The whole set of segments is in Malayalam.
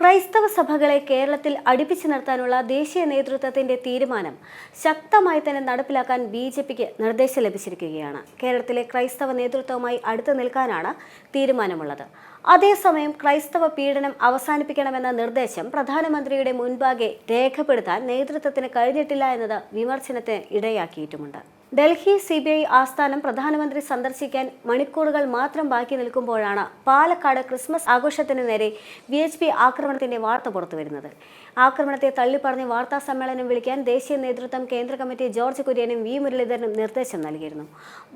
ക്രൈസ്തവ സഭകളെ കേരളത്തിൽ അടുപ്പിച്ചു നിർത്താനുള്ള ദേശീയ നേതൃത്വത്തിന്റെ തീരുമാനം ശക്തമായി തന്നെ നടപ്പിലാക്കാൻ ബി ജെ പിക്ക് നിർദ്ദേശം ലഭിച്ചിരിക്കുകയാണ്. കേരളത്തിലെ ക്രൈസ്തവ നേതൃത്വവുമായി അടുത്തു നിൽക്കാനാണ് തീരുമാനമുള്ളത്. അതേസമയം ക്രൈസ്തവ പീഡനം അവസാനിപ്പിക്കണമെന്ന നിർദ്ദേശം പ്രധാനമന്ത്രിയുടെ മുൻപാകെ രേഖപ്പെടുത്താൻ നേതൃത്വത്തിന് കഴിഞ്ഞിട്ടില്ല എന്നത് വിമർശനത്തിന് ഇടയാക്കിയിട്ടുമുണ്ട്. ഡൽഹി സി ബി ഐ ആസ്ഥാനം പ്രധാനമന്ത്രി സന്ദർശിക്കാൻ മണിക്കൂറുകൾ മാത്രം ബാക്കി നിൽക്കുമ്പോഴാണ് പാലക്കാട് ക്രിസ്മസ് ആഘോഷത്തിന് നേരെ വി എച്ച് പി ആക്രമണത്തിന്റെ വാർത്ത പുറത്തുവരുന്നത്. ആക്രമണത്തെ തള്ളിപ്പറഞ്ഞ് വാർത്താ സമ്മേളനം വിളിക്കാൻ ദേശീയ നേതൃത്വം കേന്ദ്ര കമ്മിറ്റി ജോർജ് കുര്യനും വി മുരളീധരനും നിർദ്ദേശം നൽകിയിരുന്നു.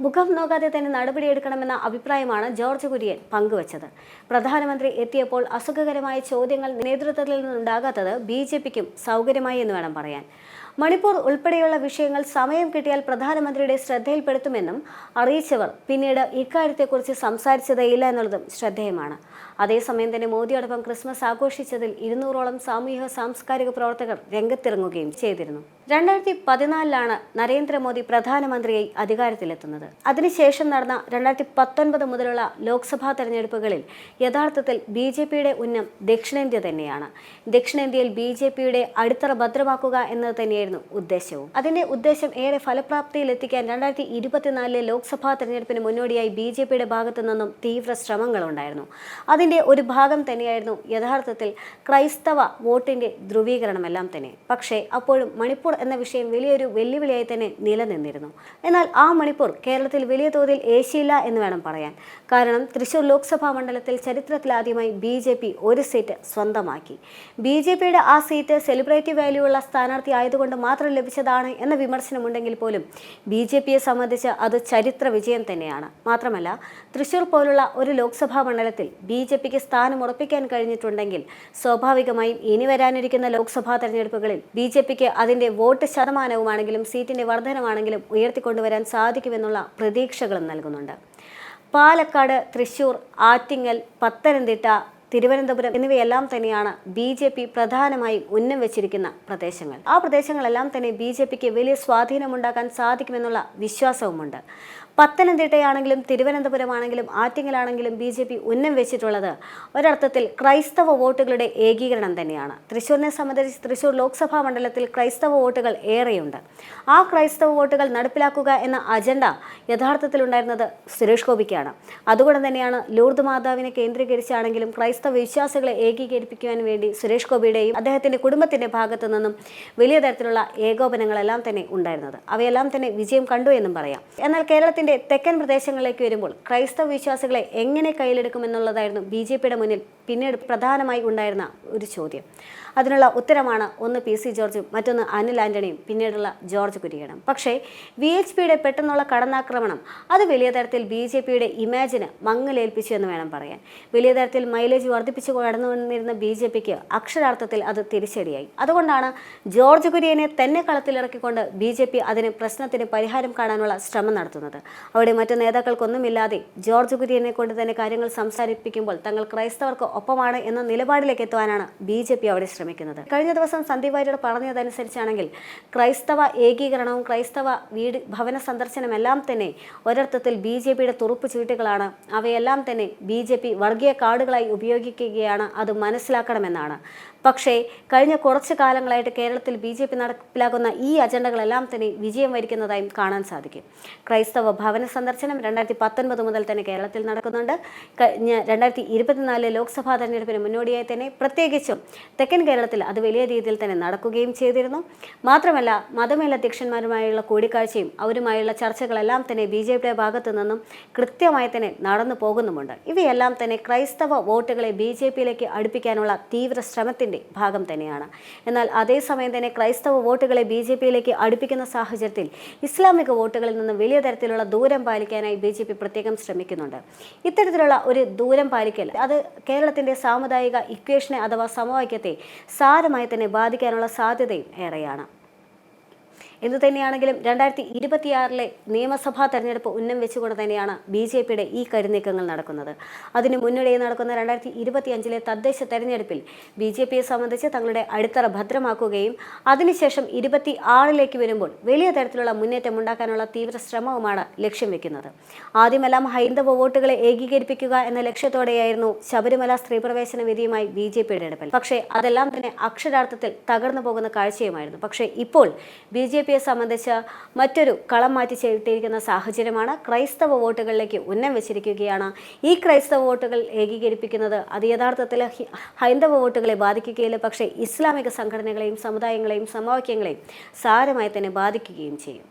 മുഖം നോക്കാതെ തന്നെ നടപടിയെടുക്കണമെന്ന അഭിപ്രായമാണ് ജോർജ് കുര്യൻ പങ്കുവച്ചത്. പ്രധാനമന്ത്രി എത്തിയപ്പോൾ അസുഖകരമായ ചോദ്യങ്ങൾ നേതൃത്വത്തിൽ നിന്നുണ്ടാകാത്തത് ബി ജെ പിക്കും സൗകര്യമായി എന്ന് വേണം പറയാൻ. മണിപ്പൂർ ഉൾപ്പെടെയുള്ള വിഷയങ്ങൾ സമയം കിട്ടിയാൽ പ്രധാനമന്ത്രിയുടെ ശ്രദ്ധയിൽപ്പെടുത്തുമെന്നും അറിയിച്ചവർ പിന്നീട് ഇക്കാര്യത്തെക്കുറിച്ച് സംസാരിച്ചതേയില്ല എന്നുള്ളതും ശ്രദ്ധേയമാണ്. അതേസമയം തന്നെ മോദിയോടൊപ്പം ക്രിസ്മസ് ആഘോഷിച്ചതിൽ ഇരുന്നൂറോളം സാമൂഹിക സാംസ്കാരിക പ്രവർത്തകർ രംഗത്തിറങ്ങുകയും ചെയ്തിരുന്നു. രണ്ടായിരത്തി പതിനാലിലാണ് നരേന്ദ്രമോദി പ്രധാനമന്ത്രിയായി അധികാരത്തിലെത്തുന്നത്. അതിനുശേഷം നടന്ന രണ്ടായിരത്തി പത്തൊൻപത് മുതലുള്ള ലോക്സഭാ തെരഞ്ഞെടുപ്പുകളിൽ യഥാർത്ഥത്തിൽ ബി ജെ പിയുടെ ഉന്നം ദക്ഷിണേന്ത്യ തന്നെയാണ്. ദക്ഷിണേന്ത്യയിൽ ബി ജെ പിയുടെ അടിത്തറ ഭദ്രമാക്കുക എന്നത് തന്നെയായിരുന്നു ഉദ്ദേശവും. അതിന്റെ ഉദ്ദേശം ഏറെ ഫലപ്രാപ്തിയിലെത്തിക്കാൻ രണ്ടായിരത്തി ഇരുപത്തിനാലിലെ ലോക്സഭാ തെരഞ്ഞെടുപ്പിന് മുന്നോടിയായി ബി ജെ പിയുടെ ഭാഗത്തു നിന്നും തീവ്ര ശ്രമങ്ങളുണ്ടായിരുന്നു. അതിന്റെ ഒരു ഭാഗം തന്നെയായിരുന്നു യഥാർത്ഥത്തിൽ ക്രൈസ്തവ വോട്ടിന്റെ ധ്രുവീകരണമെല്ലാം തന്നെ. പക്ഷേ അപ്പോഴും മണിപ്പൂർ എന്ന വിഷയം വലിയൊരു വെല്ലുവിളിയായി തന്നെ നിലനിന്നിരുന്നു. എന്നാൽ ആ മണിപ്പൂർ കേരളത്തിൽ വലിയ തോതിൽ ഏശിയില്ല എന്ന് വേണം പറയാൻ. കാരണം തൃശൂർ ലോക്സഭാ മണ്ഡലത്തിൽ ചരിത്രത്തിലാദ്യമായി ബി ജെ പി ഒരു സീറ്റ് സ്വന്തമാക്കി. ബി ജെ പിയുടെ ആ സീറ്റ് സെലിബ്രേറ്റീവ് വാല്യൂ ഉള്ള സ്ഥാനാർത്ഥി ആയതുകൊണ്ട് മാത്രം ലഭിച്ചതാണ് എന്ന വിമർശനമുണ്ടെങ്കിൽ പോലും ബി ജെ പിയെ സംബന്ധിച്ച് അത് ചരിത്ര വിജയം തന്നെയാണ്. മാത്രമല്ല തൃശൂർ പോലുള്ള ഒരു ലോക്സഭാ മണ്ഡലത്തിൽ ബി ജെ പിക്ക് സ്ഥാനം ഉറപ്പിക്കാൻ കഴിഞ്ഞിട്ടുണ്ടെങ്കിൽ സ്വാഭാവികമായും ഇനി വരാനിരിക്കുന്ന ലോക്സഭാ തെരഞ്ഞെടുപ്പുകളിൽ ബി ജെ പിക്ക് അതിന്റെ വോട്ട് ശതമാനവുമാണെങ്കിലും സീറ്റിന്റെ വർധനമാണെങ്കിലും ഉയർത്തിക്കൊണ്ടുവരാൻ സാധിക്കുമെന്നുള്ള പ്രതീക്ഷകളും നൽകുന്നുണ്ട്. പാലക്കാട് തൃശൂർ ആറ്റിങ്ങൽ പത്തനംതിട്ട തിരുവനന്തപുരം എന്നിവയെല്ലാം തന്നെയാണ് ബി ജെ പി പ്രധാനമായും ഉന്നം വെച്ചിരിക്കുന്ന പ്രദേശങ്ങൾ. ആ പ്രദേശങ്ങളെല്ലാം തന്നെ ബി ജെ പിക്ക് വലിയ സ്വാധീനമുണ്ടാക്കാൻ സാധിക്കുമെന്നുള്ള വിശ്വാസവുമുണ്ട്. പത്തനംതിട്ടയാണെങ്കിലും തിരുവനന്തപുരമാണെങ്കിലും ആറ്റിങ്ങലാണെങ്കിലും ബി ജെ പി ഉന്നം വെച്ചിട്ടുള്ളത് ഒരർത്ഥത്തിൽ ക്രൈസ്തവ വോട്ടുകളുടെ ഏകീകരണം തന്നെയാണ്. തൃശ്ശൂരിനെ സംബന്ധിച്ച് തൃശ്ശൂർ ലോക്സഭാ മണ്ഡലത്തിൽ ക്രൈസ്തവ വോട്ടുകൾ ഏറെയുണ്ട്. ആ ക്രൈസ്തവ വോട്ടുകൾ നടപ്പിലാക്കുക എന്ന അജണ്ട യഥാർത്ഥത്തിൽ ഉണ്ടായിരുന്നത് സുരേഷ് ഗോപിക്കാണ്. അതുകൊണ്ട് തന്നെയാണ് ലൂർദ് മാതാവിനെ കേന്ദ്രീകരിച്ചാണെങ്കിലും ക്രൈസ്തവ വിശ്വാസികളെ ഏകീകരിപ്പിക്കുവാൻ വേണ്ടി സുരേഷ് ഗോപിയുടെയും അദ്ദേഹത്തിന്റെ കുടുംബത്തിന്റെ ഭാഗത്തു നിന്നും വലിയ തരത്തിലുള്ള ഏകോപനങ്ങളെല്ലാം തന്നെ ഉണ്ടായിരുന്നത്. അവയെല്ലാം തന്നെ വിജയം കണ്ടു എന്നും പറയാം. എന്നാൽ കേരളത്തിന്റെ തെക്കൻ പ്രദേശങ്ങളിലേക്ക് വരുമ്പോൾ ക്രൈസ്തവ വിശ്വാസികളെ എങ്ങനെ കയ്യിലെടുക്കുമെന്നുള്ളതായിരുന്നു ബി ജെ പിയുടെ മുന്നിൽ പിന്നീട് പ്രധാനമായി ഉണ്ടായിരുന്ന ഒരു ചോദ്യം. അതിനുള്ള ഉത്തരമാണ് ഒന്ന് പി സി ജോർജും മറ്റൊന്ന് അനിൽ ആന്റണിയും പിന്നീടുള്ള ജോർജ് കുര്യനും. പക്ഷേ വി എച്ച് പിയുടെ പെട്ടെന്നുള്ള കടന്നാക്രമണം അത് വലിയ തരത്തിൽ ബി ജെ പിയുടെ ഇമേജിന് മങ്ങലേൽപ്പിച്ചു എന്ന് വേണം പറയാൻ. വലിയ തരത്തിൽ മൈലേജ് വർദ്ധിപ്പിച്ചു കടന്നു വന്നിരുന്ന ബി ജെ പിക്ക് അക്ഷരാർത്ഥത്തിൽ അത് തിരിച്ചടിയായി. അതുകൊണ്ടാണ് ജോർജ് കുര്യനെ തന്നെ കളത്തിലിറക്കിക്കൊണ്ട് ബി ജെ പി അതിന് പ്രശ്നത്തിന് പരിഹാരം കാണാനുള്ള ശ്രമം നടത്തുന്നത്. അവിടെ മറ്റു നേതാക്കൾക്കൊന്നുമില്ലാതെ ജോർജ് കുര്യനെ കൊണ്ട് തന്നെ കാര്യങ്ങൾ സംസാരിപ്പിക്കുമ്പോൾ തങ്ങൾ ക്രൈസ്തവർക്ക് ഒപ്പമാണ് എന്ന നിലപാടിലേക്ക് എത്തുവാനാണ് ബി ജെ പി അവിടെ ശ്രമിക്കുന്നത്. കഴിഞ്ഞ ദിവസം സന്ദീപ് വാര്യർ പറഞ്ഞതനുസരിച്ചാണെങ്കിൽ ക്രൈസ്തവ ഏകീകരണവും ക്രൈസ്തവ വീട് ഭവന സന്ദർശനമെല്ലാം തന്നെ ഒരർത്ഥത്തിൽ ബി ജെ പിയുടെ തുറുപ്പ് ചീട്ടുകളാണ് അവയെല്ലാം തന്നെ ബി ജെ പി വർഗീയ കാർഡുകളായി ഉപയോഗിക്കുകയാണ് അത് മനസ്സിലാക്കണമെന്നാണ്. പക്ഷേ കഴിഞ്ഞ കുറച്ച് കാലങ്ങളായിട്ട് കേരളത്തിൽ ബി ജെ പി നടപ്പിലാക്കുന്ന ഈ അജണ്ടകളെല്ലാം തന്നെ വിജയം വരിക്കുന്നതായും കാണാൻ സാധിക്കും. ക്രൈസ്തവ ഭവന സന്ദർശനം രണ്ടായിരത്തി പത്തൊൻപത് മുതൽ തന്നെ കേരളത്തിൽ നടക്കുന്നുണ്ട്. രണ്ടായിരത്തി ഇരുപത്തിനാലിലെ ലോക്സഭാ തെരഞ്ഞെടുപ്പിന് മുന്നോടിയായി തന്നെ പ്രത്യേകിച്ചും തെക്കൻ കേരളത്തിൽ അത് വലിയ രീതിയിൽ തന്നെ നടക്കുകയും ചെയ്തിരുന്നു. മാത്രമല്ല മതമേലധ്യക്ഷന്മാരുമായുള്ള കൂടിക്കാഴ്ചയും അവരുമായുള്ള ചർച്ചകളെല്ലാം തന്നെ ബി ജെ പിയുടെ ഭാഗത്തു നിന്നും കൃത്യമായി തന്നെ നടന്നു പോകുന്നുമുണ്ട്. ഇവയെല്ലാം തന്നെ ക്രൈസ്തവ വോട്ടുകളെ ബി ജെ പിയിലേക്ക് അടുപ്പിക്കാനുള്ള തീവ്ര ശ്രമത്തിന്റെ ഭാഗം തന്നെയാണ്. എന്നാൽ അതേസമയം തന്നെ ക്രൈസ്തവ വോട്ടുകളെ ബി ജെ പിയിലേക്ക് അടുപ്പിക്കുന്ന സാഹചര്യത്തിൽ ഇസ്ലാമിക വോട്ടുകളിൽ നിന്നും വലിയ തരത്തിലുള്ള ദൂരം പാലിക്കാനായി ബി ജെ പി പ്രത്യേകം ശ്രമിക്കുന്നുണ്ട്. ഇത്തരത്തിലുള്ള ഒരു ദൂരം പാലിക്കൽ അത് കേരളത്തിന്റെ സാമുദായിക ഇക്വേഷനെ അഥവാ സമവാക്യത്തെ സാരമായി തന്നെ ബാധിക്കാനുള്ള സാധ്യതയും ഏറെയാണ്. എന്തു തന്നെയാണെങ്കിലും രണ്ടായിരത്തി ഇരുപത്തിയാറിലെ നിയമസഭാ തെരഞ്ഞെടുപ്പ് ഉന്നം വെച്ചുകൊണ്ട് തന്നെയാണ് ബി ജെ പിയുടെ ഈ കരുനീക്കങ്ങൾ നടക്കുന്നത്. അതിന് മുന്നണിയിൽ നടക്കുന്ന രണ്ടായിരത്തി ഇരുപത്തിയഞ്ചിലെ തദ്ദേശ തെരഞ്ഞെടുപ്പിൽ ബി ജെ പിയെ സംബന്ധിച്ച് തങ്ങളുടെ അടിത്തറ ഭദ്രമാക്കുകയും അതിനുശേഷം ഇരുപത്തി ആറിലേക്ക് വരുമ്പോൾ വലിയ തരത്തിലുള്ള മുന്നേറ്റം ഉണ്ടാക്കാനുള്ള തീവ്ര ശ്രമവുമാണ് ലക്ഷ്യം വെക്കുന്നത്. ആദ്യമെല്ലാം ഹൈന്ദവ വോട്ടുകളെ ഏകീകരിപ്പിക്കുക എന്ന ലക്ഷ്യത്തോടെയായിരുന്നു ശബരിമല സ്ത്രീപ്രവേശന വിധിയുമായി ബി ജെ പിയുടെ ഇടപെടൽ പക്ഷേ അതെല്ലാം തന്നെ അക്ഷരാർത്ഥത്തിൽ തകർന്നു പോകുന്ന കാഴ്ചയുമായിരുന്നു. പക്ഷേ ഇപ്പോൾ ബി ജെ പിയെ സംബന്ധിച്ച് മറ്റൊരു കളം മാറ്റി ചെയ്തിരിക്കുന്ന സാഹചര്യമാണ് ക്രൈസ്തവ വോട്ടുകളിലേക്ക് ഉന്നം വെച്ചിരിക്കുകയാണ്. ഈ ക്രൈസ്തവ വോട്ടുകൾ ഏകീകരിപ്പിക്കുന്നത് അത് യഥാർത്ഥത്തിൽ ഹൈന്ദവ വോട്ടുകളെ ബാധിക്കുകയില്ല പക്ഷേ ഇസ്ലാമിക സംഘടനകളെയും സമുദായങ്ങളെയും സമവാക്യങ്ങളെയും സാരമായി തന്നെ ബാധിക്കുകയും ചെയ്യും.